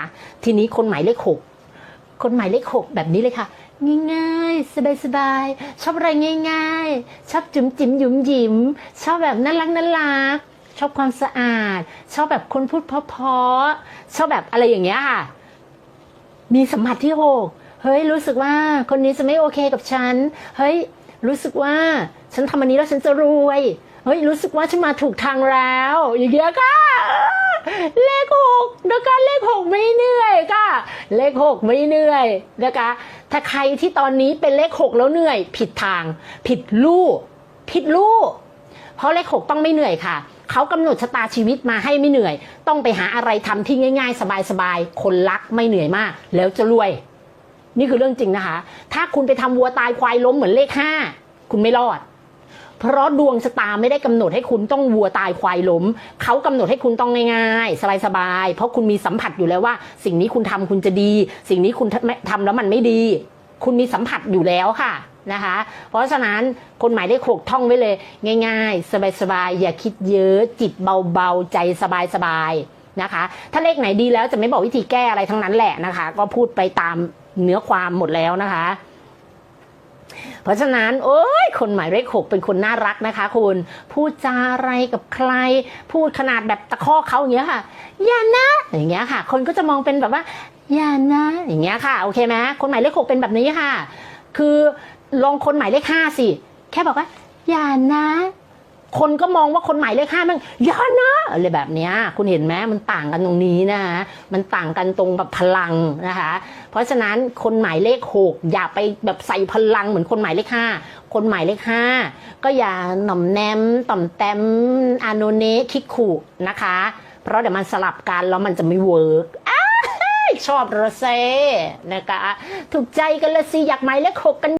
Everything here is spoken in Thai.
ะทีนี้คนหมายเลขหกคนหมายเลขหกแบบนี้เลยค่ะ ง่ายๆ สบายๆ ชอบอะไรง่าย ๆ ชอบจุ๋มจิ๋มหยุมหยิม ชอบแบบน่ารักน่ารัก ชอบความสะอาด ชอบแบบคนพูดเพราะๆชอบแบบอะไรอย่างเงี้ยค่ะ มีสัมผัสที่หกเฮ้ยรู้สึกว่าคนนี้จะไม่โอเคกับฉัน เฮ้ยรู้สึกว่าฉันทำอันนี้แล้วฉันจะรวย เฮ้ยรู้สึกว่าฉันมาถูกทางแล้ว อย่างเงี้ยค่ะ เลขหกนะคะเลขหกไม่เหนื่อยค่ะ เลขหกไม่เหนื่อยนะคะ ถ้าใครที่ตอนนี้เป็นเลขหกแล้วเหนื่อย ผิดทาง ผิดลู่ผิดลู่เพราะเลขหกต้องไม่เหนื่อยค่ะเขากำหนดชะตาชีวิตมาให้ไม่เหนื่อย ต้องไปหาอะไรทำที่ง่าย ๆ สบายๆ คนรักไม่เหนื่อยมาก แล้วจะรวย นี่คือเรื่องจริงนะคะ ถ้าคุณไปทำวัวตายควายล้มเหมือนเลขห้าคุณไม่รอด เพราะดวงชะตาไม่ได้กำหนดให้คุณต้องวัวตายควายล้มเขากำหนดให้คุณต้องง่ายๆ สบายๆ เพราะคุณมีสัมผัสอยู่แล้วว่า สิ่งนี้คุณทำคุณจะดี สิ่งนี้คุณทำแล้วมันไม่ดี คุณมีสัมผัสอยู่แล้วค่ะนะคะ เพราะฉะนั้นคนหมายเลขหกท่องไว้เลย ง่าย ๆ สบายๆ อย่าคิดเยอะจิตเบาๆ ใจสบายๆนะคะ ถ้าเลขไหนดีแล้วจะไม่บอกวิธีแก้อะไรทั้งนั้นแหละนะคะ ก็พูดไปตามเนื้อความหมดแล้วนะคะ เพราะฉะนั้นโอ้ยคนหมายเลขหกเป็นคนน่ารักนะคะคุณพูดจาอะไรกับใคร พูดขนาดแบบตะคอกเขาอย่างเงี้ยค่ะ อย่านะอย่างเงี้ยค่ะ คนก็จะมองเป็นแบบว่า อย่านะ อย่างเงี้ยค่ะโอเคไหมคนหมายเลขหกเป็นแบบนี้ค่ะ คือลองคนหมายเลขห้าสิแค่บอกว่าอย่านะ คนก็มองว่าคนหมายเลขห้ามันอย่านะอะไรแบบนี้คุณเห็นไหมมันต่างกันตรงนี้นะคะมันต่างกันตรงแบบพลังนะคะ เพราะฉะนั้นคนหมายเลขหกอย่าไปแบบใส่พลังเหมือนคนหมายเลขห้าคนหมายเลขห้าก็อย่าหน่อมแนมต่อมแต้มอาโนเนคิกขู่นะคะ เพราะเดี๋ยวมันสลับกันแล้วมันจะไม่เวิร์กชอบระเซนะคะ ถูกใจกันละสิ อยากหมายเลขหกกัน